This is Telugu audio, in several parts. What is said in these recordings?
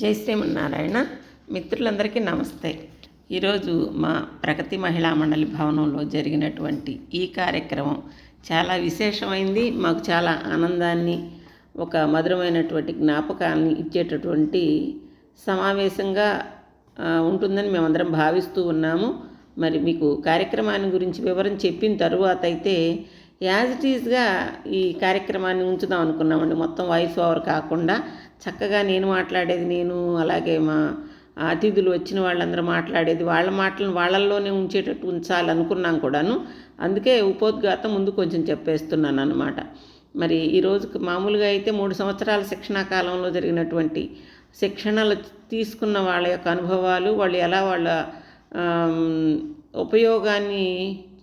జై శ్రీమన్నారాయణ. మిత్రులందరికీ నమస్తే. ఈరోజు మా ప్రగతి మహిళా మండలి భవనంలో జరిగినటువంటి ఈ కార్యక్రమం చాలా విశేషమైంది మాకు చాలా ఆనందాన్ని ఒక మధురమైనటువంటి జ్ఞాపకాన్ని ఇచ్చేటటువంటి సమావేశంగా ఉంటుందని మేమందరం భావిస్తూ ఉన్నాము. మరి మీకు కార్యక్రమాన్ని గురించి వివరం చెప్పిన తరువాత అయితే యాజ్ ఇట్ ఈజ్గా ఈ కార్యక్రమాన్ని ఉంచుదాం అనుకున్నామండి. మొత్తం వాయిస్ ఓవర్ కాకుండా చక్కగా నేను మాట్లాడేది నేను అలాగే మా అతిథులు వచ్చిన వాళ్ళందరూ మాట్లాడేది వాళ్ళ మాటలను వాళ్ళల్లోనే ఉంచేటట్టు ఉంచాలనుకున్నాం కూడాను. అందుకే ఉపోద్ఘాతం ముందు కొంచెం చెప్పేస్తున్నాను అనమాట మరి ఈ రోజుకి మామూలుగా అయితే మూడు సంవత్సరాల శిక్షణా కాలంలో జరిగినటువంటి శిక్షణలు తీసుకున్న వాళ్ళ యొక్క అనుభవాలు వాళ్ళు ఎలా వాళ్ళ ఉపయోగాన్ని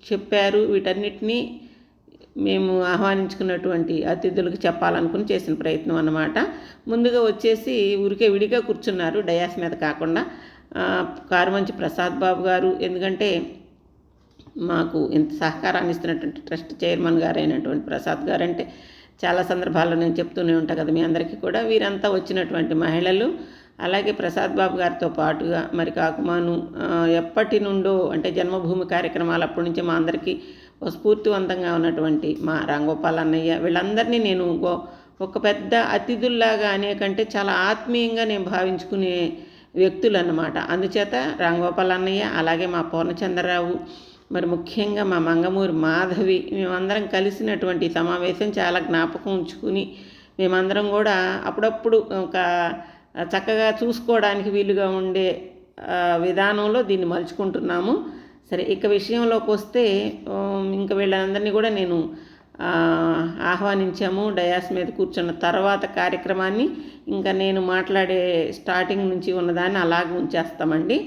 చెప్పారు వీటన్నిటినీ మేము ఆహ్వానించుకున్నటువంటి అతిథులకు చెప్పాలనుకుని చేసిన ప్రయత్నం అన్నమాట. ముందుగా వచ్చేసి ఊరికే విడిగా కూర్చున్నారు డయాస్ మీద కాకుండా. కారు కారుమంచి ప్రసాద్ బాబు గారు ఎందుకంటే మాకు ఇంత సహకారాన్ని ఇస్తున్నటువంటి ట్రస్ట్ చైర్మన్ గారైనటువంటి ప్రసాద్ గారు అంటే చాలా సందర్భాల్లో నేను చెప్తూనే ఉంటాను కదా మీ అందరికీ కూడా. వీరంతా వచ్చినటువంటి మహిళలు అలాగే ప్రసాద్ బాబు గారితో పాటుగా మరి కాకుమాను ఎప్పటి నుండో అంటే జన్మభూమి కార్యక్రమాలు అప్పటి నుంచి మా అందరికీ స్ఫూర్తివంతంగా ఉన్నటువంటి మా రాంగోపాల్ అన్నయ్య. వీళ్ళందరినీ నేను గో- ఒక పెద్ద అతిథుల్లాగా అనేకంటే చాలా ఆత్మీయంగా నేను భావించుకునే వ్యక్తులు అన్నమాట అందుచేత రాంగోపాల్ అన్నయ్య అలాగే మా పూర్ణచంద్రరావు మరి ముఖ్యంగా మా మంగమూరి మాధవి మేమందరం కలిసినటువంటి సమావేశం చాలా జ్ఞాపకం ఉంచుకుని మేమందరం కూడా అప్పుడప్పుడు ఒక చక్కగా చూసుకోవడానికి వీలుగా ఉండే విధానంలో దీన్ని మలుచుకుంటున్నాము. సరే ఇక విషయంలోకి వస్తే ఇంక వీళ్ళందరినీ కూడా నేను ఆహ్వానించాము. డయాస్ మీద కూర్చున్న తర్వాత కార్యక్రమాన్ని ఇంకా నేను మాట్లాడే స్టార్టింగ్ నుంచి ఉన్నదాన్ని అలాగే ఉంచేస్తామండి.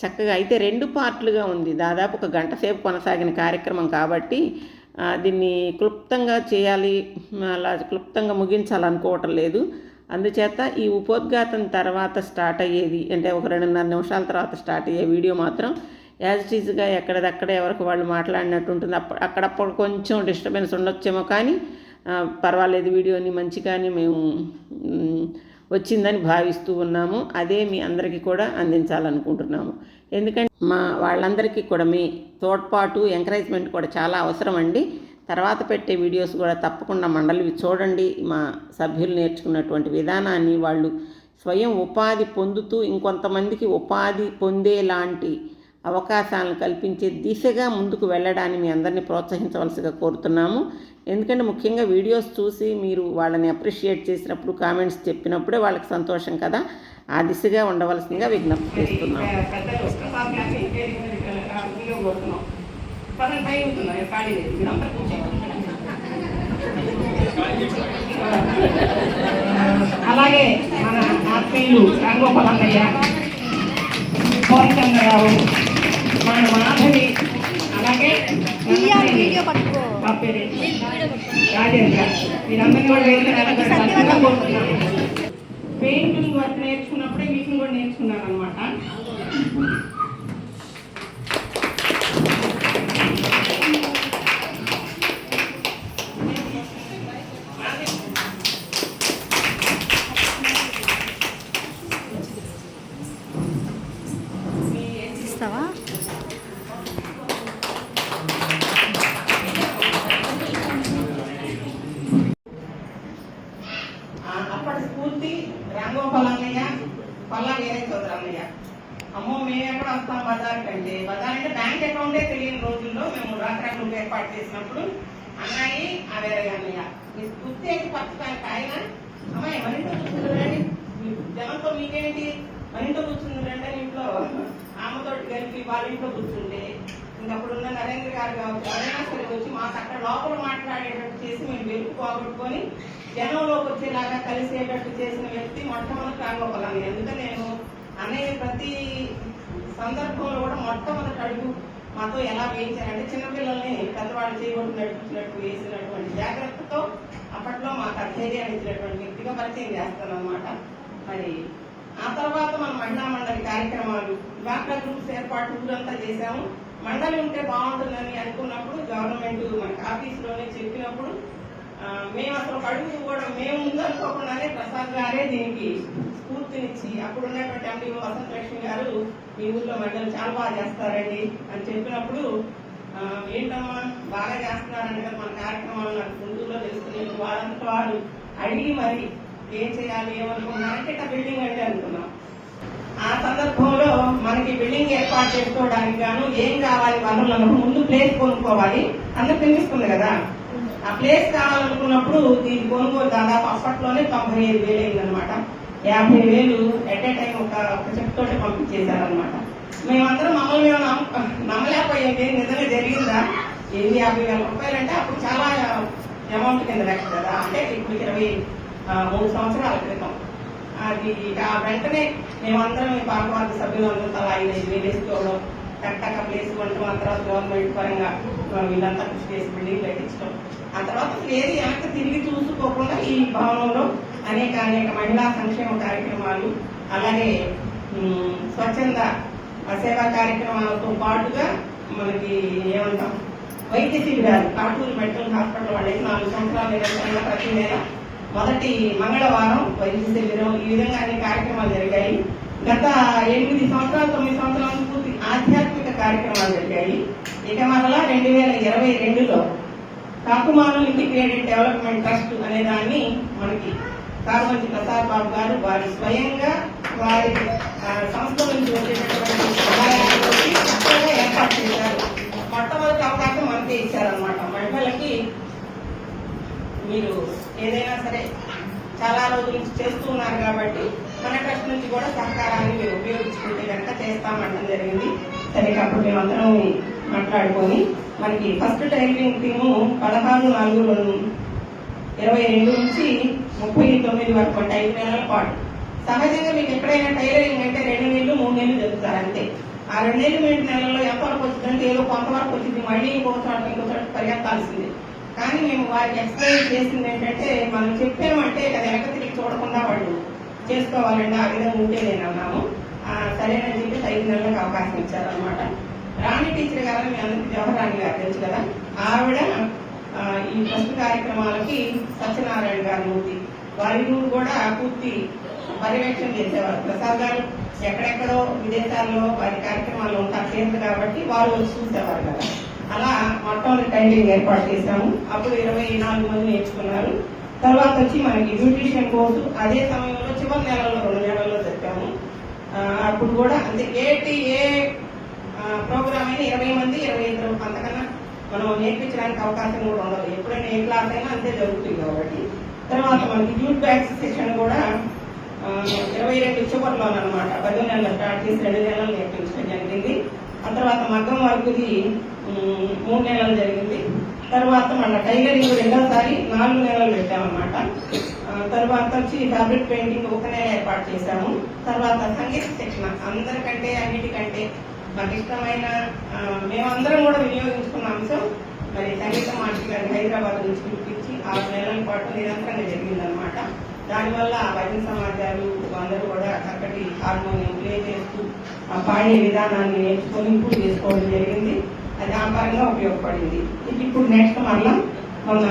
చక్కగా అయితే రెండు పార్ట్లుగా ఉంది. దాదాపు ఒక గంట సేపు కొనసాగిన కార్యక్రమం కాబట్టి దీన్ని క్లుప్తంగా చేయాలి అలా క్లుప్తంగా ముగించాలనుకోవటం లేదు. అందుచేత ఈ ఉపోద్ఘాతం తర్వాత స్టార్ట్ అయ్యేది అంటే ఒక రెండున్నర నిమిషాల తర్వాత స్టార్ట్ అయ్యే వీడియో మాత్రం యాజ్ ఇట్ ఈజ్గా ఎక్కడిదక్కడే ఎవరికి వాళ్ళు మాట్లాడినట్టు ఉంటుంది. అప్పుడు అక్కడప్పుడు కొంచెం డిస్టర్బెన్స్ ఉండొచ్చేమో కానీ పర్వాలేదు వీడియోని మంచిగానే మేము వచ్చిందని భావిస్తూ ఉన్నాము. అదే మీ అందరికీ కూడా అందించాలనుకుంటున్నాము. ఎందుకంటే మా వాళ్ళందరికీ కూడా మీ తోడ్పాటు ఎంకరేజ్మెంట్ కూడా చాలా అవసరం అండి. తర్వాత పెట్టే వీడియోస్ కూడా తప్పకుండా మండలివి చూడండి. మా సభ్యులు నేర్చుకున్నటువంటి విధానాన్ని వాళ్ళు స్వయం ఉపాధి పొందుతూ ఇంకొంతమందికి ఉపాధి పొందేలాంటి అవకాశాలను కల్పించే దిశగా ముందుకు వెళ్ళడాన్ని మీ అందరినీ ప్రోత్సహించవలసిగా కోరుతున్నాము. ఎందుకంటే ముఖ్యంగా వీడియోస్ చూసి మీరు వాళ్ళని అప్రిషియేట్ చేసినప్పుడు కామెంట్స్ చెప్పినప్పుడే వాళ్ళకి సంతోషం కదా. ఆ దిశగా ఉండవలసిందిగా విజ్ఞప్తి చేస్తున్నాము. అలాగే మన ఆత్మీయులు రంగోపాల్ కోరచంద్రరావు మన మాధవి అలాగే రాజేంద్ర. కూడా పెయింటింగ్ వర్క్ నేర్చుకున్నప్పుడే వీటిని కూడా నేర్చుకున్నాను అనమాట ఇస్తావా అప్పటి స్ఫూర్తి రాంగోపాల్ అన్నయ్య పల్లా వేరే చౌదరి అన్నయ్య అమ్మో మేము ఎక్కడ వస్తాం బజార్ కంటే బజార్ అంటే బ్యాంక్ అకౌంటే తెలియని రోజుల్లో కార్యక్రమం ఏర్పాటు చేసినప్పుడు అమ్మాయి అదే అన్నయ్య మీ స్ఫూర్తి అయితే పచ్చడానికి ఆయన అమ్మాయి మరింత ఇంట్లో కూర్చుందండి జనంతో మీకేంటి? మరింత ఇంట్లో కూర్చుందండి అని ఇంట్లో ఆమెతోటి కలిపి వాళ్ళ ఇంట్లో కూర్చుంటే ఇంకా అప్పుడున్న నరేంద్ర గారు కావచ్చు ఎవరైనా సరే వచ్చి మాకు అక్కడ లోపల మాట్లాడేటట్టు చేసి మేము వెలుగు పోగొట్టుకొని జనంలోకి వచ్చేలాగా కలిసేటట్టు చేసిన వ్యక్తి మొట్టమొదటి రాంగోపాలని ఎందుకంటే నేను అన్నయ్య ప్రతి సందర్భంలో కూడా మొట్టమొదటి అడుగు మాతో ఎలా వేయించారంటే చిన్నపిల్లల్ని పెద్దవాళ్ళు చేయబడి వేసినటువంటి జాగ్రత్తతో అప్పట్లో మాకు అధైర్యాన్ని ఇచ్చినటువంటి వ్యక్తిగా పరిచయం చేస్తాను అనమాట మరి ఆ తర్వాత మన మహిళా మండలి కార్యక్రమాలు డ్వాక్రా గ్రూప్స్ ఏర్పాటు ఊరంతా చేశాము. మండలి ఉంటే బాగుంటుందని అనుకున్నప్పుడు గవర్నమెంట్ మనకి ఆఫీసులోనే చెప్పినప్పుడు మేము అసలు ఒక కూడా మేము ముందు ప్రసాద్ గారే దీనికి స్ఫూర్తినిచ్చి అప్పుడు ఉన్నటువంటి ఎండి వసంత లక్ష్మి గారు మీ ఊర్లో మహిళలు చాలా బాగా చేస్తారండి అని చెప్పినప్పుడు ఏంటమ్మా బాగా చేస్తున్నారండి కదా మన కార్యక్రమాలు నాకు గుంటూరులో తెలుస్తుంది వాళ్ళంతా వారు అడిగి మరి ఏం చేయాలి ఏమనుకున్నారంటే ఇట్లా బిల్డింగ్ అంటే అనుకున్నాం. ఆ సందర్భంలో మనకి బిల్డింగ్ ఏర్పాటు చేసుకోవడానికి గాను ఏం కావాలి వనరులను ముందు ప్లేస్ కొనుక్కోవాలి అందరికి తెలుస్తుంది కదా. ఆ ప్లేస్ కావాలనుకున్నప్పుడు దీని కొనుగోలు దాదాపు అప్పట్లోనే తొంభై ఐదు వేలు అయిందనమాట యాభై వేలు ఎట్ ఏ టైం ఒక ఒక చెప్తోటి పంపించేశారనమాట మేమందరం మమ్మల్ని మేము నమ్మ- నమ్మలేకపోయాం ఏం నిజంగా జరిగిందా? ఎన్ని యాభై వేల రూపాయలు అంటే అప్పుడు చాలా అమౌంట్ కింద లెక్క కదా. అంటే ఇప్పుడు ఇరవై మూడు సంవత్సరాల క్రితం. అది వెంటనే మేమందరం ఈ పార్కవాద సభ్యులందరూ తలా ఐదు ఐదు వేలు వేసుకోవడం కరెక్ట్గా ప్లేస్ వంటం ఆ తర్వాత గవర్నమెంట్ పరంగా ఆ, వీళ్ళంతా కృషి చేసి బిల్డింగ్ పెట్టించడం ఆ తర్వాత ఏది వెనక్కి తిరిగి చూసుకోకుండా ఈ భవనంలో అనేక అనేక మహిళా సంక్షేమ కార్యక్రమాలు అలాగే స్వచ్ఛంద సేవా కార్యక్రమాలతో పాటుగా మనకి ఏమంటాం వైద్య శిబిరాలు కాటూరు మెడికల్ హాస్పిటల్ వాళ్ళకి నాలుగు సంవత్సరాల నిరంతరంగా ప్రతి నెల మొదటి మంగళవారం వైద్య శిబిరం. ఈ విధంగా అన్ని కార్యక్రమాలు జరిగాయి. గత ఎనిమిది సంవత్సరాలు తొమ్మిది సంవత్సరాల పూర్తి ఆధ్యాత్మిక కార్యక్రమాలు జరిగాయి. ఇక మరలా రెండు వేల ఇరవై రెండులో కాకుమాను ఇంటిగ్రేటెడ్ డెవలప్మెంట్ ట్రస్ట్ అనే దాన్ని మనకి కారుమంచి ప్రసాద్ బాబు గారు వారి స్వయంగా వారి సంస్థ నుంచి వచ్చేటటువంటి సహాయాన్ని చక్కగా ఏర్పాటు చేశారు. మొట్టమొదటి అవకాశం మనకే ఇచ్చారనమాట మహిళలకి మీరు ఏదైనా సరే చాలా రోజుల నుంచి చేస్తూ ఉన్నారు కాబట్టి మన ట్రస్ట్ నుంచి కూడా సహకారాన్ని మీరు ఉపయోగించుకుంటే కనుక చేస్తామంటం జరిగింది. సరే అప్పుడు మేమందరం మాట్లాడుకొని మనకి ఫస్ట్ టైపింగ్ టీము పదహారు నాలుగు ఇరవై రెండు నుంచి ముప్పై తొమ్మిది వరకు ఐదు నెలల పాటు. సహజంగా మీకు ఎక్కడైనా టైలరింగ్ అంటే రెండు నెలలు మూడు నెలలు చెప్తారు అంతే. ఆ రెండు నెలలు మూడు నెలల్లో ఎంత వరకు వచ్చిందంటే ఏదో కొంతవరకు వచ్చింది మళ్ళీ ఇంకో చోట ఇంకో చోట పరిగెత్తాల్సింది. కానీ మేము వారికి ఎక్స్ప్లెయిన్ చేసింది ఏంటంటే మనం చెప్పామంటే అది వెనక తిరిగి చూడకుండా వాళ్ళు చేసుకోవాలండి ఆ విధంగా ఉంటే అన్నాము సరేనని చెప్పి ఐదు నెలలకు అవకాశం ఇచ్చారనమాట రాణి టీచర్ గారు మీ అందరికీ జవహరాణి గారు తెలుసు కదా? ఆవిడ ఈ ప్రస్తుత కార్యక్రమాలకి సత్యనారాయణ గారి మూర్తి. వారి కూడా పూర్తి పర్యవేక్షణ చేసేవారు. ప్రసాద్ గారు ఎక్కడెక్కడో విదేశాల్లో వారి కార్యక్రమాలు ఉంటారు కేంద్ర కాబట్టి వారు వచ్చి చూసేవారు కదా. అలా మొట్టమొదటి టైమింగ్ ఏర్పాటు చేశాము. అప్పుడు ఇరవై నాలుగు మంది నేర్చుకున్నారు. తర్వాత వచ్చి మనకి బ్యూటిషియన్ కోర్సు. అదే సమయంలో చివరి నెలలో రెండు నెలల్లో చెప్పాము అప్పుడు కూడా అంటే ఏటి ఏ ప్రోగ్రామ్ అయినా ఇరవై మంది ఇరవై ఇద్దరు అంతకన్నా మనం నేర్పించడానికి అవకాశం కూడా ఉండదు. ఎప్పుడైనా ఏ క్లాస్ అయినా అంతే జరుగుతుంది కాబట్టి. తర్వాత మనకి యూత్ బ్యాక్స్ సెషన్ కూడా ఇరవై రెండు చివరిలో అనమాట పది నెలలు స్టార్ట్ చేసి రెండు నెలలు నేర్పించడం జరిగింది. ఆ తర్వాత మగ్గం వర్క్ది మూడు నెలలు జరిగింది. తర్వాత మన టైలరింగ్ రెండోసారి నాలుగు నెలలు పెట్టామన్నమాట. తర్వాత వచ్చి ఫ్యాబ్రిక్ పెయింటింగ్ ఒక నెల ఏర్పాటు చేశాము. తర్వాత సంగీత శిక్షణ. అందరికంటే అన్నిటికంటే మాకు ఇష్టమైన మేమందరం కూడా వినియోగించుకున్న అంశం మరి సంగీత మాస్టర్ గారిని హైదరాబాద్ నుంచి పిలిపించి ఆరు నెలల పాటు నిరంతరంగా జరిగిందనమాట దానివల్ల ఆ భజన సమాజాలు అందరూ కూడా చక్కటి హార్మోనియం ప్లే చేస్తూ ఆ పాడే విధానాన్ని నేర్చుకొని ఇంప్రూవ్ చేసుకోవడం జరిగింది. అది ఆ పరంగా ఉపయోగపడింది. ఇది ఇప్పుడు నెక్స్ట్ మళ్ళా మొన్న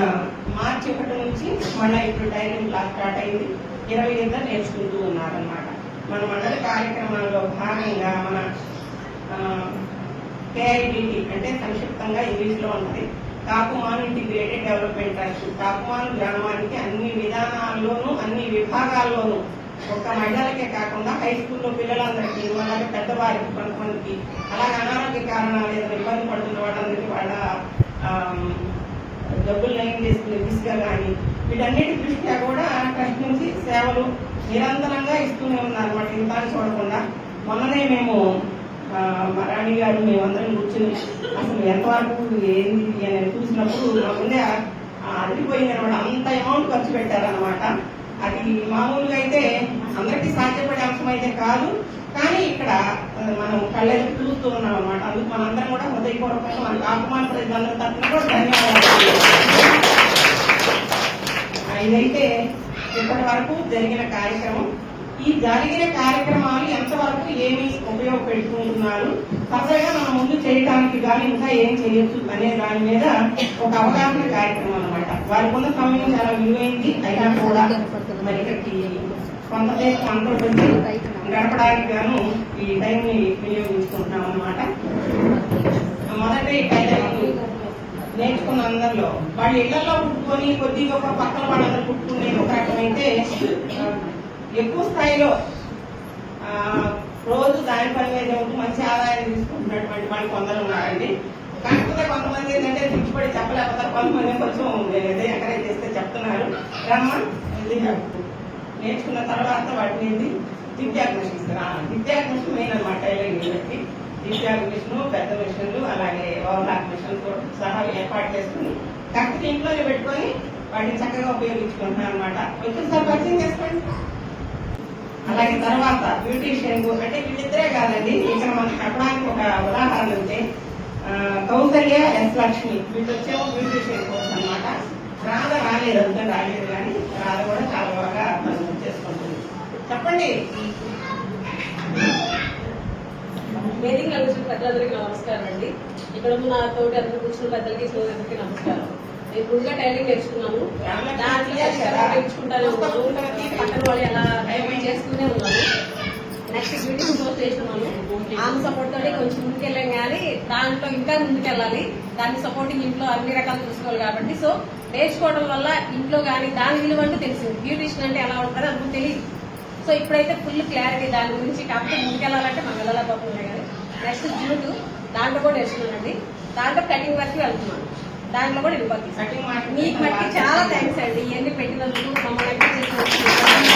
మార్చి ఒకటి నుంచి మళ్ళీ ఇప్పుడు టైలింగ్ క్లాస్ స్టార్ట్ అయింది. ఇరవై ఇద్దరు నేర్చుకుంటూ ఉన్నారనమాట మన మండలి కార్యక్రమాల్లో భాగంగా మన కేఐడిటి అంటే సంక్షిప్తంగా ఇంగ్లీష్లో ఉంటుంది. Kakumanu integrated development trust. Kakumanu గ్రామానికి అన్ని విధానాల్లోనూ అన్ని విభాగాల్లోనూ ఒక్క మహిళలకే కాకుండా హై స్కూల్లో పిల్లలందరికీ అలాగే పెద్దవారికి కొంతమందికి అలాగే అనారోగ్య కారణాలు ఏదైనా ఇబ్బంది పడుతున్న వాళ్ళందరికీ వాళ్ళ డబ్బులు నయం చేసుకునే దిశగా కానీ వీటన్నిటి దృష్ట్యా కూడా ట్రస్ట్ నుంచి సేవలు నిరంతరంగా ఇస్తూనే ఉన్నారు. అన్నమాట ఇంత అని చూడకుండా మొన్ననే మేము మా రాణి గారు మేమందరం కూర్చుని అసలు ఎంతవరకు ఏంది అని చూసినప్పుడు మాకుండే ముందే అదిరిపోయింది అనమాట అంత అమౌంట్ ఖర్చు పెట్టారనమాట అది మామూలుగా అయితే అందరికీ సాధ్యపడే అంశం అయితే కాదు. కానీ ఇక్కడ మనం కళ్ళకి చూస్తూ ఉన్నాం అనమాట అందుకు మనందరం కూడా హృదయపూర్వకంగా మన కాకుమాన ప్రజలందరి తరఫున కూడా ధన్యవాదాలు. ఇదైతే ఇప్పటి వరకు జరిగిన కార్యక్రమం ఈ జరిగిన కార్యక్రమాలు ఎంతవరకు ఏమి ఉపయోగపెట్టుకుంటున్నారు సపరేట్గా మనం ముందు చేయడానికి కానీ ఇంకా ఏం చేయొచ్చు అనే దాని మీద ఒక అవగాహన కార్యక్రమం అన్నమాట. వారికి ఉన్న సమయం చాలా విలువైంది అయినా కూడా మరి ఇక్కడికి కొంతసేపు అందరూ వచ్చి గడపడానికి గాను ఈ టైంని వినియోగించుకుంటున్నాం అన్నమాట. ఈ టైలరింగ్ నేర్చుకున్న అందరిలో. వాళ్ళు ఇళ్ళలో కుట్టుకొని కొద్దిగా ఒక పక్కన వాళ్ళందరూ కుట్టుకునే ఒక రకమైతే ఎక్కువ స్థాయిలో రోజు దాని పని మీద ఉంటూ మంచి ఆదాయం తీసుకుంటున్నటువంటి వాళ్ళు కొందరు ఉన్నారండి. కాకపోతే కొంతమంది ఏంటంటే పిచ్చిపడి చెప్పలేకపోతారు. కొంతమంది కొంచెం నేనైతే ఎంకరేజ్ చేస్తే చెప్తున్నారు. రమ్మ నేర్చుకున్న తర్వాత వాటిని ఏంటి దిత్యాగ్ మిషన్ మెయిన్ అనమాట టైలరింగ్ బట్టి దిత్యాగ్ మిషన్ పెద్ద మిషన్లు అలాగే ఓవర్లాక్ మిషన్ కూడా సహా ఏర్పాటు చేసుకుని కరెక్ట్గా ఇంట్లోనే పెట్టుకొని వాటిని చక్కగా ఉపయోగించుకుంటున్నాను అనమాట కొంచెం సార్ పరిచయం చేసుకోండి. అలాగే తర్వాత బ్యూటీషియన్ అంటే వీళ్ళిద్దరే కాదండి. ఇక్కడ మనకి చెప్పడానికి ఒక ఉదాహరణ ఉంటే ఆ, కౌసల్య ఎస్ లక్ష్మి. వీళ్ళు వచ్చేమో బ్యూటీషియన్ కోర్స్ అనమాట రాధ రాలేదు అంతా రాలేదు కానీ రాధ కూడా చాలా బాగా మనం చేసుకుంటుంది. చెప్పండి. వేదిక కూర్చున్న పెద్దలందరికీ నమస్కారం అండి. ఇక్కడ నాతో నా అందరూ కూర్చున్న పెద్దలకి నమస్కారం. ముందుగా టైలింగ్ నేర్చుకున్నాను దాంట్లో ఖచ్చితంగా నేర్చుకుంటానే ఉన్నాను పక్కన వాళ్ళు ఎలా టైమింగ్ చేస్తూనే ఉన్నాను నెక్స్ట్ చేస్తున్నాను ఆమె సపోర్ట్ తోటి కొంచెం ముందుకెళ్ళాం కానీ దాంట్లో ఇంకా ముందుకెళ్ళాలి. దాన్ని సపోర్టింగ్ ఇంట్లో అన్ని రకాలు చూసుకోవాలి కాబట్టి. సో నేర్చుకోవడం వల్ల ఇంట్లో కానీ దాని విలువ అంటే తెలిసింది. బ్యూటిషియన్ అంటే ఎలా ఉంటారో అందుకు తెలియదు. సో ఇప్పుడైతే ఫుల్ క్లారిటీ దాని గురించి కాకపోతే ముందుకెళ్ళాలంటే మనం వెళ్ళలేకపోతున్నాయి కానీ నెక్స్ట్ జూట్ దాంట్లో కూడా నేర్చుకున్నానండి. దాంట్లో కటింగ్ వరకు వెళ్తున్నాను. దాంట్లో కూడా ఇవ్వాలి మీకు మట్టి చాలా థ్యాంక్స్ అండి. ఇవన్నీ పెట్టినందుకు మమ్మల్ని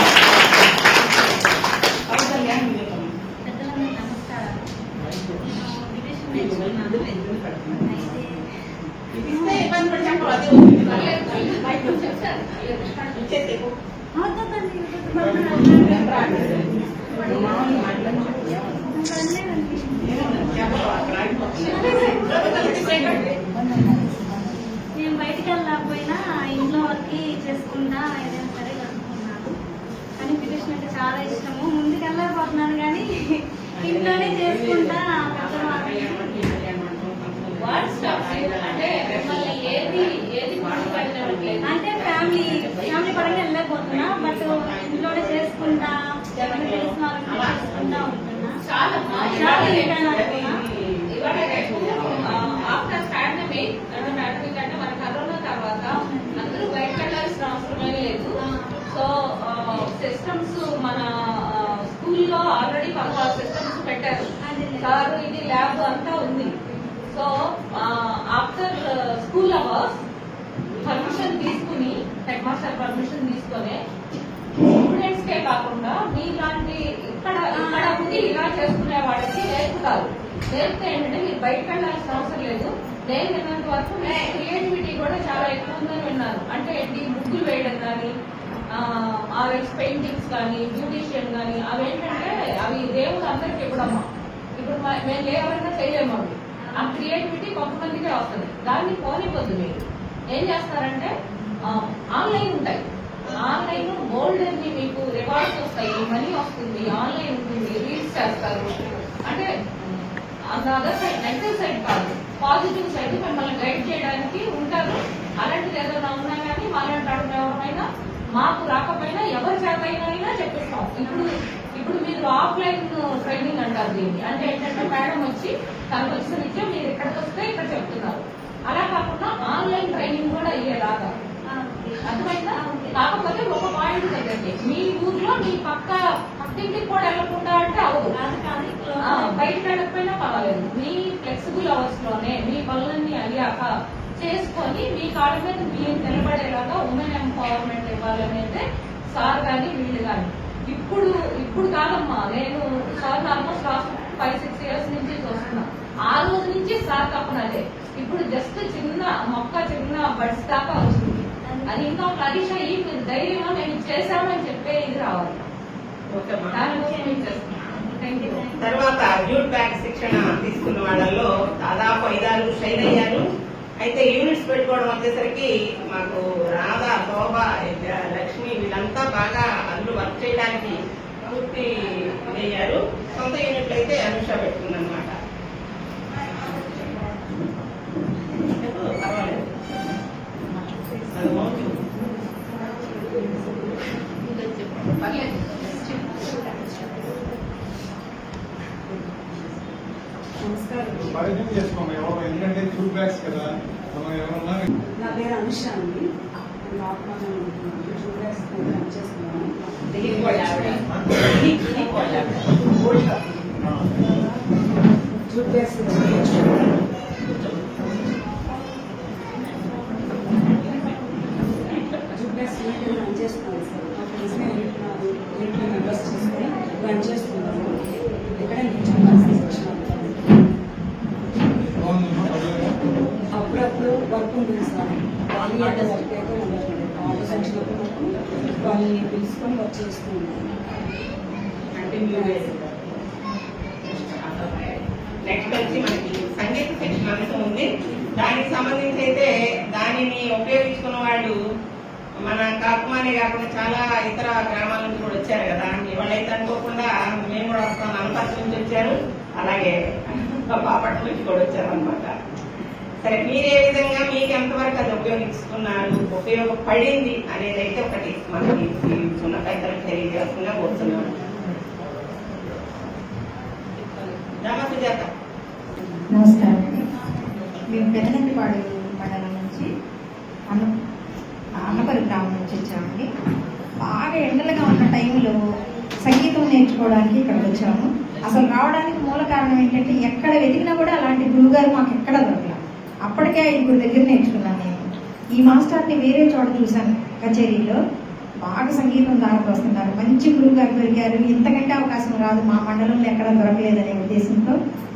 బయటికి వెళ్ళకపోయినా ఇంట్లో వర్క్ చేసుకుంటా ఏదైనా సరే కనుక్కున్నాను. కానీ బ్యూటిషియన్ అంటే చాలా ఇష్టము. ముందుకు వెళ్ళకపోతున్నాను కానీ ఇంట్లోనే చేసుకుంటా అంటే ఫ్యామిలీ ఫ్యామిలీ పరంగా వెళ్ళకపోతున్నా బట్ ఇంట్లోనే చేసుకుంటా తెలిసిన వాళ్ళని చేసుకుంటా ఉంటున్నా. చాలా ఆఫ్టర్ పాండమిక్ అంటే పాండమిక్ అంటే మన కరోనా తర్వాత అందరూ బయట అవసరమే లేదు. సో సిస్టమ్స్ మన స్కూల్లో ఆల్రెడీ పదహారు సిస్టమ్స్ పెట్టారు. సార్ ఇది ల్యాబ్ అంతా ఉంది. So after school hours permission తీసుకుని హెడ్ మాస్టర్ పర్మిషన్ తీసుకొని స్టూడెంట్స్ కే కాకుండా మీలాంటి ఇక్కడ ఇక్కడ ఉండి ఇలా చేసుకునే వాళ్ళకి నేర్పుతారు. నేర్పితే ఏంటంటే మీరు బయటకు వెళ్ళాల్సిన అవసరం లేదు. నేను విన్నంత వరకు క్రియేటివిటీ కూడా చాలా ఎక్కువ ఉందని విన్నాను. అంటే ఏంటి ముగ్గులు వేయడం కానీ ఆ పెయింటింగ్స్ కానీ బ్యూటీషియన్ కానీ అవి ఏంటంటే అవి దేవుడు అందరికి ఇవ్వడమ్మా. ఇప్పుడు మేము ఎవరైనా చేయలేము అవి. ఆ క్రియేటివిటీ కొంతమందికే వస్తుంది. దాన్ని పోనిపోద్దు మీరు. ఏం చేస్తారంటే ఆన్లైన్ ఉంటాయి. ఆన్లైన్ గోల్డ్ అని మీకు రివార్డ్స్ వస్తాయి. మనీ వస్తుంది. ఆన్లైన్ ఉంటుంది. రీల్స్ చేస్తారు. అంటే అదర్ సైడ్ నెగిటివ్ సైడ్ కాదు. పాజిటివ్ సైడ్ మిమ్మల్ని గైడ్ చేయడానికి ఉంటారు. అలాంటిది ఏదైనా ఉన్నా కానీ మాలాంటి వాళ్ళు ఎవరైనా మాకు రాకపోయినా ఎవరి చేత అయినా చెప్పిస్తాం. ఇప్పుడు ఇప్పుడు మీరు ఆఫ్లైన్ ట్రైనింగ్ అంటారు దీన్ని. అంటే ఏంటంటే మేడం వచ్చి తనకు వచ్చిన విద్య మీరు ఇక్కడికి వస్తే ఇక్కడ చెప్తున్నారు. అలా కాకుండా ఆన్లైన్ ట్రైనింగ్ కూడా అయ్యేలాగా. అర్థమైందా? కాకపోతే ఒక పాయింట్ దగ్గరికి మీ ఊర్లో మీ పక్క పక్కింటికి కూడా వెళ్ళకుండా అంటే అవ్వదు. ఆ, బయటకు వెళ్ళకపోయినా పర్వాలేదు. మీ ఫ్లెక్సిబుల్ అవర్స్లోనే మీ పనులన్నీ అయ్యాక చేసుకొని మీ కాళ్ళ మీద మీరు నిలబడేలాగా ఉమెన్ ఎంపవర్మెంట్ ఇవ్వాలనేది సార్ కానీ వీళ్ళు కానీ ఇప్పుడు ఇప్పుడు కాదమ్మా నేను sir almost last five six years నుంచి చూస్తున్నా. ఆ రోజు నుంచి సార్ తప్పనదే. ఇప్పుడు జస్ట్ చిన్న మొక్క చిన్న బడ్స్ దాకా అది ఇంకా అయ్యి మీరు ధైర్యంగా నేను చేశామని చెప్పే ఇది రావాలి. తర్వాత డ్యూట్ బ్యాగ్ శిక్షణ తీసుకున్న వాళ్ళల్లో దాదాపు ఐదారు షైన్ అయ్యారు. అయితే యూనిట్స్ పెట్టుకోవడం వచ్చేసరికి మాకు రాధ శోభ లక్ష్మి వీళ్ళంతా బాగా అందులో వర్క్ చేయడానికి పూర్తి అయ్యారు. సొంత యూనిట్లు అయితే అనుష పెట్టుకుందనమాట పర్వాలేదు. పరిచయం చేసుకోండి ఎవరు ఎందుకంటే టూ బ్యాగ్స్ కదా. మనం ఎవరన్నా నా పేరు అనుష అండి. జూట్ బ్యాగ్స్ వాళ్ళని వర్క్ నెక్స్ట్ వచ్చి మనకి సంగీత శిక్షణ అంటూ ఉంది. దానికి సంబంధించి అయితే దానిని ఉపయోగించుకున్న వాళ్ళు మన కాకుమానే కాకుండా చాలా ఇతర గ్రామాల నుంచి కూడా వచ్చారు కదా. వాళ్ళైతే అనుకోకుండా మేము కూడా వస్తాం. అనపర్తి నుంచి వచ్చారు. అలాగే బాపట్ల నుంచి కూడా వచ్చారు అనమాట సరే మీరు ఏ విధంగా మీకు ఎంతవరకు అది ఉపయోగించుకున్నారు ఉపయోగపడింది అనేది అయితే ఒకటి మనకి ఈ చిన్న పెద్దలకు తెలియజేస్తుందిగా కోరుతున్నాను రామ నమస్కారం. మేము పెదనంటిపాడు మండలం నుంచి అన్న అన్నపల్లి గ్రామం నుంచి వచ్చామండి. బాగా ఎండలుగా ఉన్న టైంలో సంగీతం నేర్చుకోవడానికి ఇక్కడికి వచ్చాము. అసలు రావడానికి మూల కారణం ఏంటంటే ఎక్కడ వెతికినా కూడా అలాంటి గురువుగారు మాకు ఎక్కడ దొరకలేదు అప్పటికే ఐదుగురు దగ్గర నేర్చుకున్నాను నేను. ఈ మాస్టర్ని వేరే చోట చూశాను. కచేరీలో బాగా సంగీతం దారిపోస్తున్నారు మంచి గురువు గారు దొరికారు. ఇంతకంటే అవకాశం రాదు. మా మండలంలో ఎక్కడ దొరకలేదనే ఉద్దేశంతో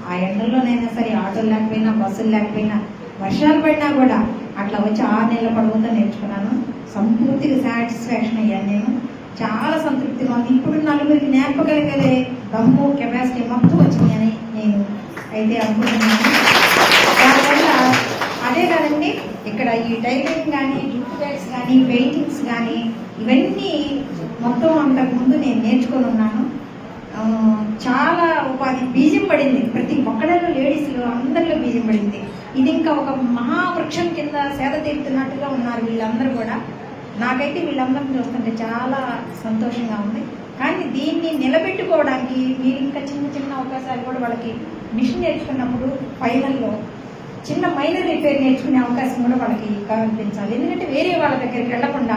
ఆ ఎండల్లోనైనా సరే ఆటోలు లేకపోయినా బస్సులు లేకపోయినా వర్షాలు పడినా కూడా అట్లా వచ్చి ఆరు నెలల పడవతో నేర్చుకున్నాను. సంపూర్తిగా సాటిస్ఫాక్షన్ అయ్యాను నేను. చాలా సంతృప్తిగా ఉంది. ఇప్పుడు నలుగురికి నేర్పగలిగే దమ్ము కెపాసిటీ మొత్తం వచ్చిందని నేను అయితే అనుకుంటున్నాను. అదే కాదండి ఇక్కడ ఈ టైలరింగ్ కానీ గిఫ్ట్ బ్యాగ్స్ కానీ పెయింటింగ్స్ కానీ ఇవన్నీ మొత్తం అంతకుముందు నేను నేర్చుకొని ఉన్నాను. చాలా ఉపాధి బీజం పడింది. ప్రతి ఒక్కడలో లేడీస్లో అందరిలో బీజం పడింది. ఇది ఇంకా ఒక మహావృక్షం కింద సేద తీరుతున్నట్టుగా ఉన్నారు వీళ్ళందరూ కూడా. నాకైతే వీళ్ళందరిని చూస్తుంటే చాలా సంతోషంగా ఉంది. కానీ దీన్ని నిలబెట్టుకోవడానికి మీరు ఇంకా చిన్న చిన్న అవకాశాలు కూడా వాళ్ళకి మిషన్ నేర్చుకున్నప్పుడు ఫైనల్లో చిన్న మైనర్ రిపేర్ నేర్చుకునే అవకాశం కూడా వాళ్ళకి కల్పించాలి. ఎందుకంటే వేరే వాళ్ళ దగ్గరికి వెళ్ళకుండా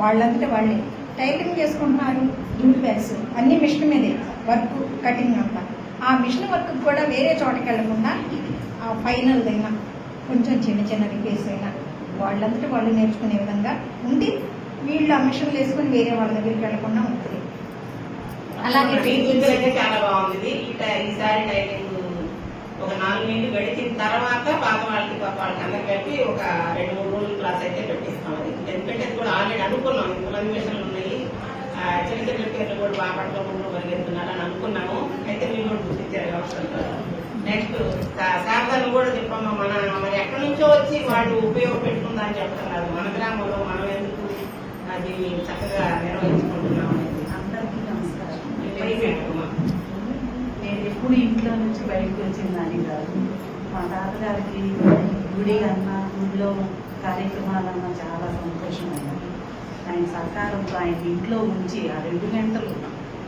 వాళ్ళంతటా వాళ్ళే టైలరింగ్ చేసుకుంటున్నారు జూట్ బ్యాగ్స్. అన్ని మిషన్ మీదే వర్క్ కటింగ్ అంతా. ఆ మిషన్ వర్క్ కూడా వేరే చోటకి వెళ్ళకుండా ఆ ఫైనల్ అయినా కొంచెం చిన్న చిన్న రిపేర్స్ అయినా వాళ్ళంతటా వాళ్ళు నేర్చుకునే విధంగా ఉండి వీళ్ళు ఆ మిషన్లు వేసుకుని వేరే వాళ్ళ దగ్గరికి వెళ్ళకుండా ఉంటుంది. అలాగే చాలా బాగుంది. ఈసారి టైలరింగ్ ఒక నాలుగు నెలలు గడిచిన తర్వాత పాత వాళ్ళకి వాళ్ళకి అందరికి కలిపి ఒక రెండు మూడు రోజులు క్లాస్ అయితే పెట్టిస్తాం అది. ఎందుకంటే అది కూడా ఆల్రెడీ అనుకున్నాం. ఇంతమంది మిషన్లు ఉన్నాయి. ఆ, చిన్న చిన్న పేర్లు కూడా బాపట్లో ముందు పరిగెత్తున్నారు అని అనుకున్నాము. అయితే మీరు కూడా గుర్తించారు కాబట్టి నెక్స్ట్ శారదాన్ని కూడా చెప్పమ్మా. మన మరి ఎక్కడి నుంచో వచ్చి వాళ్ళు ఉపయోగపెట్టుకుందా అని చెప్తున్నారు. మన గ్రామంలో మనం ఎందుకు అది చక్కగా నిర్వహించుకుంటున్నాం అనేది. అందరికీ నమస్కారం. ఎప్పుడు ఇంట్లో నుంచి బయటకు వచ్చిన దాన్ని కాదు. మా తాతగారికి గుడి అన్న గుడిలో కార్యక్రమాలన్నా చాలా సంతోషమైనది ఆయన సహకారంతో ఆయన ఇంట్లో ఉంచి ఆ రెండు గంటలు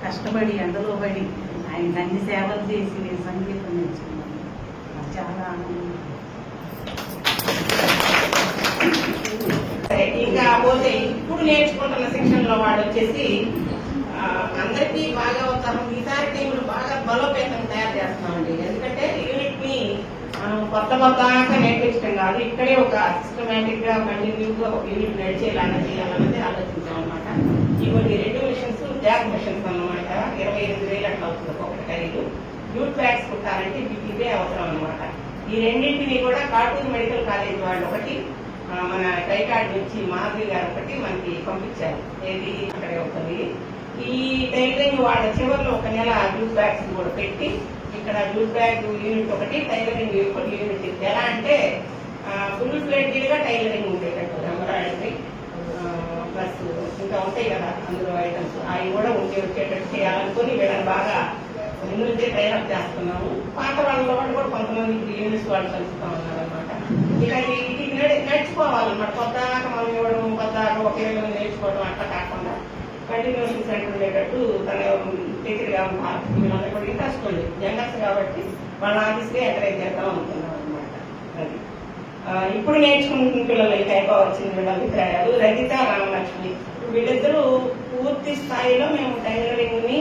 కష్టపడి ఎండలో పడి ఆయన అన్ని సేవలు చేసి నేను సంగీతం నేర్చుకున్నాను. నాకు చాలా ఆనందం. ఇంకా పోతే ఇప్పుడు నేర్చుకుంటున్న శిక్షణలో వాడు వచ్చేసి ఆ, అందరికీ బాగా ఉత్సాహం ఈసారి టీములు బాగా బలోపేతం తయారు చేస్తామండి ఎందుకంటే యూనిట్ని మనం కొత్త కొత్తగా నేర్పించడం కాదు. ఇక్కడే ఒక సిస్టమేటిక్గా కంటిన్యూ గా ఒక యూనిట్ నడిచేలాగా చేయాలన్నది ఆలోచించాం అనమాట ఇవన్నీ రెండు మిషన్స్ జాగ్ మిషన్స్ అనమాట ఇరవై ఎనిమిది వేలు అట్లా అవుతుంది ఒక్కొక్క ఖరీదు యూట్ బ్యాగ్స్ కుట్టాలంటే మీకు ఇదే అవసరం అనమాట ఈ రెండింటిని కూడా కార్టూన్ మెడికల్ కాలేజ్ వాళ్ళు ఒకటి మన టైకాడ్ నుంచి మాధవి గారు ఒకటి మనకి పంపించారు. ఏది? అక్కడే ఒకటి ఈ టైలరింగ్ వాళ్ళ చివరిలో ఒక నెల జ్యూస్ బ్యాగ్స్ కూడా పెట్టి ఇక్కడ జ్యూస్ బ్యాగ్ యూనిట్ ఒకటి టైలరింగ్ ఒకటి యూనిట్ ఇది. ఎలా అంటే ఫుల్ ఫ్లెడ్జెడ్ టైలరింగ్ ఉండేటట్టు ఎంబ్రాయిడరీ ప్లస్ ఇంకా ఉంటాయి కదా అందులో ఐటమ్స్ అవి కూడా ఉండే వచ్చేటట్టు చేయాలనుకుని వీళ్ళని బాగా ముందు నుంచే తయారు చేస్తున్నాము. పాత వాళ్ళలో వాళ్ళు కూడా కొంతమంది ఇప్పుడు యూనిట్స్ వాళ్ళు కలుస్తూ ఉన్నారు అనమాట ఇక ఇది నేర్చుకోవాలన్నమాట నడి- కొత్తగా మనం ఇవ్వడం కొత్త ఒకే నేర్చుకోవడం అట్లా కాకుండా కంటిన్యూషన్ సెంటర్ ఉండేటట్టు తన టీచర్గా వీళ్ళందరూ కూడా ఇంట్రెస్ట్ ఉంది యంగర్స్ కాబట్టి వాళ్ళ ఆఫీస్కే ఎంకరేజ్ చేద్దాం అనుకున్నాం అనమాట అది. ఇప్పుడు నేర్చుకుంటున్న పిల్లలు టైప్ ఎక్కువ వచ్చింది వీళ్ళ అభిప్రాయాలు. రజిత రామలక్ష్మి. వీళ్ళిద్దరూ పూర్తి స్థాయిలో మేము టైలరింగ్ని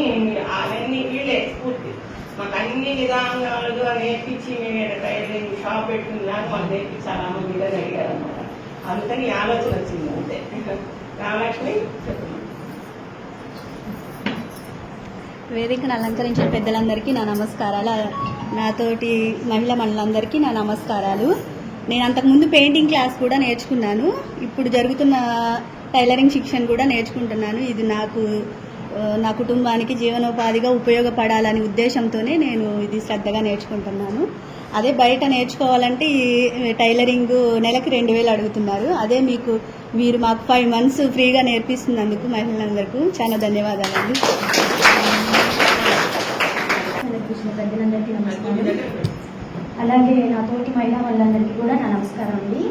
అవన్నీ వీళ్ళే పూర్తి. మాకు అన్ని విధానాలుగా నేర్పించి మేము టైలరింగ్ షాప్ పెట్టుకున్నాక మాకు నేర్పించాలమ్మ మీద అడిగారు అనమాట అందుకని ఆలోచన వచ్చింది అంతే. రామలక్ష్మి చెప్తున్నాను వేదికను అలంకరించిన పెద్దలందరికీ నా నమస్కారాలు. నాతోటి మహిళా మండలందరికీ నా నమస్కారాలు. నేను అంతకుముందు పెయింటింగ్ క్లాస్ కూడా నేర్చుకున్నాను. ఇప్పుడు జరుగుతున్న టైలరింగ్ శిక్షణ కూడా నేర్చుకుంటున్నాను. ఇది నాకు నా కుటుంబానికి జీవనోపాధిగా ఉపయోగపడాలనే ఉద్దేశంతోనే నేను ఇది శ్రద్ధగా నేర్చుకుంటున్నాను. అదే బయట నేర్చుకోవాలంటే ఈ టైలరింగ్ నెలకి రెండు వేలు అడుగుతున్నారు. అదే మీకు మీరు మాకు ఫైవ్ మంత్స్ ఫ్రీగా నేర్పిస్తున్నందుకు మహిళలందరికీ చాలా ధన్యవాదాలండి. అందరికీ నమస్కారం. అలాగే నా తోటి మహిళా వాళ్ళందరికీ కూడా నా నమస్కారం అండి.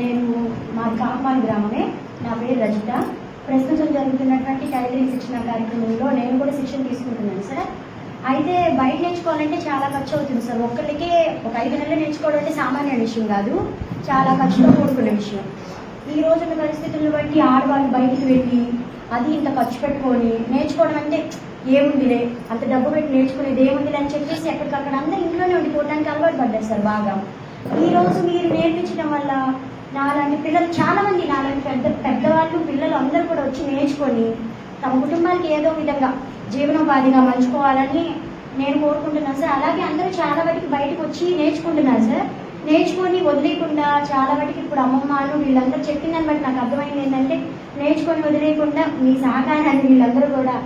నేను మా కాపాన్ గ్రామమే. నా పేరు రజిత. ప్రస్తుతం జరుగుతున్నటువంటి టైలరింగ్ శిక్షణ కార్యక్రమంలో నేను కూడా శిక్షణ తీసుకుంటున్నాను సార్. అయితే బయట నేర్చుకోవాలంటే చాలా ఖర్చు అవుతుంది సార్. ఒక్కరికే ఒక ఐదు నెలలు నేర్చుకోవడం అంటే సామాన్య విషయం కాదు. చాలా ఖర్చుతో కూడుకున్న విషయం. ఈ రోజున్న పరిస్థితులను బట్టి ఆడవాళ్ళు బయటికి వెళ్ళి అది ఇంత ఖర్చు పెట్టుకొని నేర్చుకోవడం అంటే ఏముందిలే? అంత డబ్బు పెట్టి నేర్చుకునేది ఏముందిలే అని చెప్పేసి ఎక్కడికక్కడ అందరూ ఇంట్లోనే ఉండిపోవడానికి అలవాటు పడ్డారు సార్ బాగా. ఈ రోజు మీరు నేర్పించడం వల్ల నాలాంటి పిల్లలు చాలా మంది నాలాంటి పెద్ద పెద్దవాళ్ళు పిల్లలు అందరూ కూడా వచ్చి నేర్చుకొని తమ కుటుంబానికి ఏదో విధంగా జీవనోపాధిగా మంచుకోవాలని నేను కోరుకుంటున్నాను సార్. అలాగే అందరూ చాలా వాటికి బయటకు వచ్చి నేర్చుకుంటున్నారు సార్. నేర్చుకొని వదిలేకుండా చాలా వాటికి ఇప్పుడు అమ్మమ్మలు వీళ్ళందరూ చెప్పిన దాన్ని బట్టి నాకు అర్థమైంది ఏంటంటే నేర్చుకొని వదిలేయకుండా మీ సహకారాన్ని వీళ్ళందరూ కూడా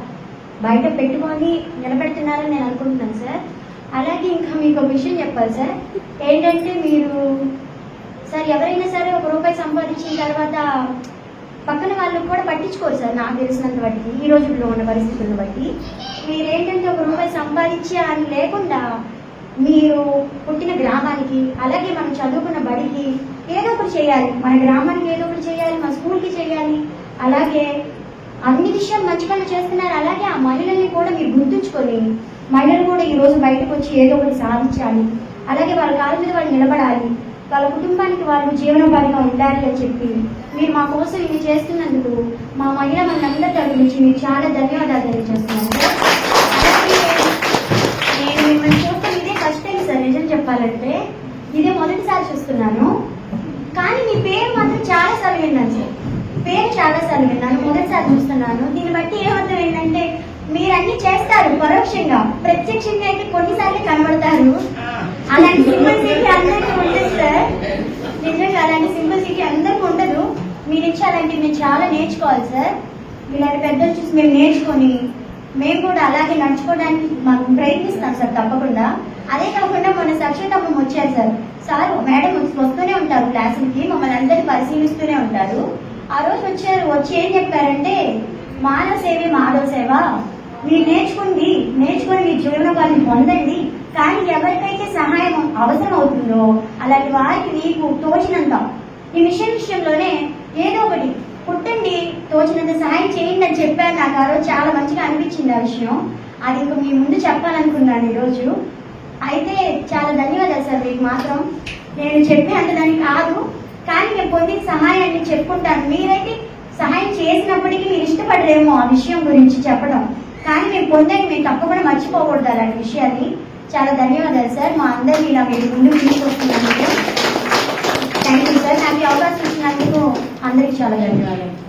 బయట పెట్టుకొని నిలబెడుతున్నారని నేను అనుకుంటున్నాను సార్. అలాగే ఇంకా మీకు ఒక విషయం చెప్పాలి సార్. ఏంటంటే మీరు సార్ ఎవరైనా సరే ఒక రూపాయి సంపాదించిన తర్వాత పక్కన వాళ్ళు కూడా పట్టించుకోరు సార్ నాకు తెలిసినంత బట్టి ఈ రోజుల్లో ఉన్న పరిస్థితులను బట్టి. మీరు ఏంటంటే ఒక రూపాయి సంపాదించే అని లేకుండా మీరు పుట్టిన గ్రామానికి అలాగే మనం చదువుకున్న బడికి ఏదో ఒకటి చేయాలి. మన గ్రామానికి ఏదో ఒకటి చేయాలి మన స్కూల్కి చేయాలి. అలాగే అన్ని విషయాలు మంచి పనులు చేస్తున్నారు. అలాగే ఆ మహిళల్ని కూడా మీరు గుర్తుంచుకొని మహిళలు కూడా ఈరోజు బయటకు వచ్చి ఏదో ఒకటి సాధించాలి. అలాగే వాళ్ళ కాళ్ళ మీద వాళ్ళు నిలబడాలి. వాళ్ళ కుటుంబానికి వాళ్ళు జీవనోపాధిగా ఉండాలి అని చెప్పి మీరు మా కోసం ఇవి చేస్తున్నందుకు మా మహిళ మనందరి తరపు నుంచి మీకు చాలా ధన్యవాదాలు తెలియజేస్తున్నాను. నేను మిమ్మల్ని చూస్తాను ఇదే ఫస్ట్ టైం సార్ నిజం చెప్పాలంటే. ఇదే మొదటిసారి చూస్తున్నాను. కానీ మీ పేరు మాత్రం చాలా సార్లు విన్నాను సార్. పేరు చాలా సార్లు విన్నాను మొదటిసారి చూస్తున్నాను. దీన్ని బట్టి ఏమర్థం ఏంటంటే మీరు అన్ని చేస్తారు పరోక్షంగా. ప్రత్యక్షంగా అయితే కొన్నిసార్లు కనబడతారు. అలాంటి సింపుల్సిటీ అందరికీ ఉంటుంది సార్. నిజంగా అలాంటి సింపుల్సిటీ అందరికీ ఉండదు. మీరు నుంచి అలాంటివి మేము చాలా నేర్చుకోవాలి సార్. ఇలాంటి పెద్దలు చూసి మేము నేర్చుకొని మేము కూడా అలాగే నడుచుకోవడానికి మాకు ప్రయత్నిస్తాం సార్ తప్పకుండా. అదే కాకుండా మొన్న సక్షతమ్మ వచ్చారు సార్. సార్ మేడం వచ్చి- వస్తూనే ఉంటారు క్లాసులకి మమ్మల్ని అందరినీ పరిశీలిస్తూనే ఉంటారు. ఆ రోజు వచ్చారు వచ్చి ఏం చెప్పారంటే మానవ సేవే మాధవ సేవ మీరు నేర్చుకుంది నేర్చుకుని మీ జీవనోపాధిని పొందండి. కానీ ఎవరికైతే సహాయం అవసరం అవుతుందో అలాంటి వారికి మీకు తోచినంత. ఈ మిషన్ విషయంలోనే ఏదో ఒకటి పుట్టండి తోచినంత సహాయం చేయండి అని చెప్పారు. నాకు ఆ రోజు చాలా మంచిగా అనిపించింది ఆ విషయం. అది ఇంక మీ ముందు చెప్పాలనుకున్నాను ఈరోజు అయితే చాలా ధన్యవాదాలు సార్ మీకు మాత్రం. నేను చెప్పే అంత దానికి కాదు. కానీ నేను పొందిన సహాయాన్ని చెప్పుకుంటాను. మీరైతే సహాయం చేసినప్పటికీ మీరు ఇష్టపడరేమో ఆ విషయం గురించి చెప్పడం. కానీ మేము పొందని మేము తప్పకుండా మర్చిపోకూడదు అలాంటి విషయాన్ని. చాలా ధన్యవాదాలు సార్. మా అందరినీ ఇలా మీరు ముందుకు తీసుకొస్తున్నందుకు. Thank you sir. నాకు అవకాశం ఇచ్చినందుకు అందరికీ చాలా ధన్యవాదాలు.